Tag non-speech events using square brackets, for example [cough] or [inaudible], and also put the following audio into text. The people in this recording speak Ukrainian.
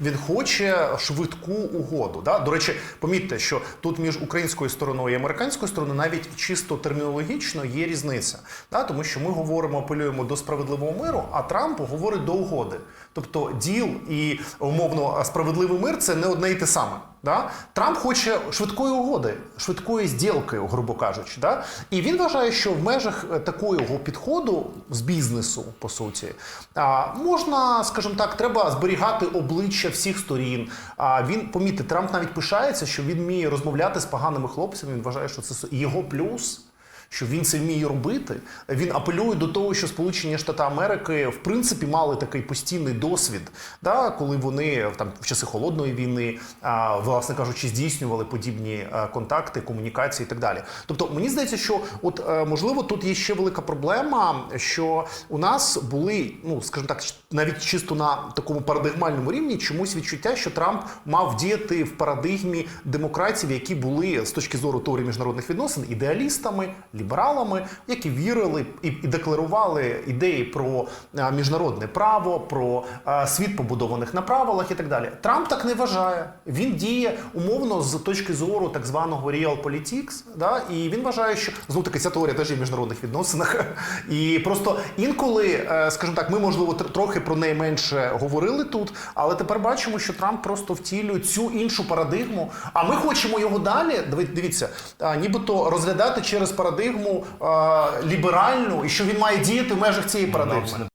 Він хоче швидку угоду. Да? До речі, помітьте, що тут між українською стороною і американською стороною навіть чисто термінологічно є різниця. Да? Тому що ми говоримо, апелюємо до справедливого миру, а Трамп говорить до угоди. Тобто діл і умовно справедливий мир це не одне і те саме. Да? Трамп хоче швидкої угоди, швидкої зділки, грубо кажучи. Да? І він вважає, що в межах е, такого підходу з бізнесу, по суті, можна, скажімо так, треба зберігати обличчя всіх сторін. А він помітьте, Трамп навіть пишається, що він вміє розмовляти з поганими хлопцями. Він вважає, що це його плюс що він це вміє робити. Він апелює до того, що Сполучені Штати Америки в принципі мали такий постійний досвід, да, коли вони там в часи холодної війни, а, власне кажучи, здійснювали подібні контакти, комунікації і так далі. Тобто, мені здається, що от е, можливо тут є ще велика проблема, що у нас були, ну скажімо так, навіть чисто на такому парадигмальному рівні чомусь відчуття, що Трамп мав діяти в парадигмі демократів, які були з точки зору теорії міжнародних відносин ідеалістами, лібералами, які вірили і, і декларували ідеї про міжнародне право, про світ побудованих на правилах і так далі. Трамп так не вважає. Він діє умовно з точки зору так званого realpolitics, да, і він вважає, що знову таки ця теорія теж є в міжнародних відносинах. [laughs] І просто інколи, е, скажімо так, ми можливо трохи про неї менше говорили тут, але тепер бачимо, що Трамп просто втілює цю іншу парадигму. А ми хочемо його далі. Дивіться, нібито розглядати через парадигму а, ліберальну, і що він має діяти в межах цієї парадигми.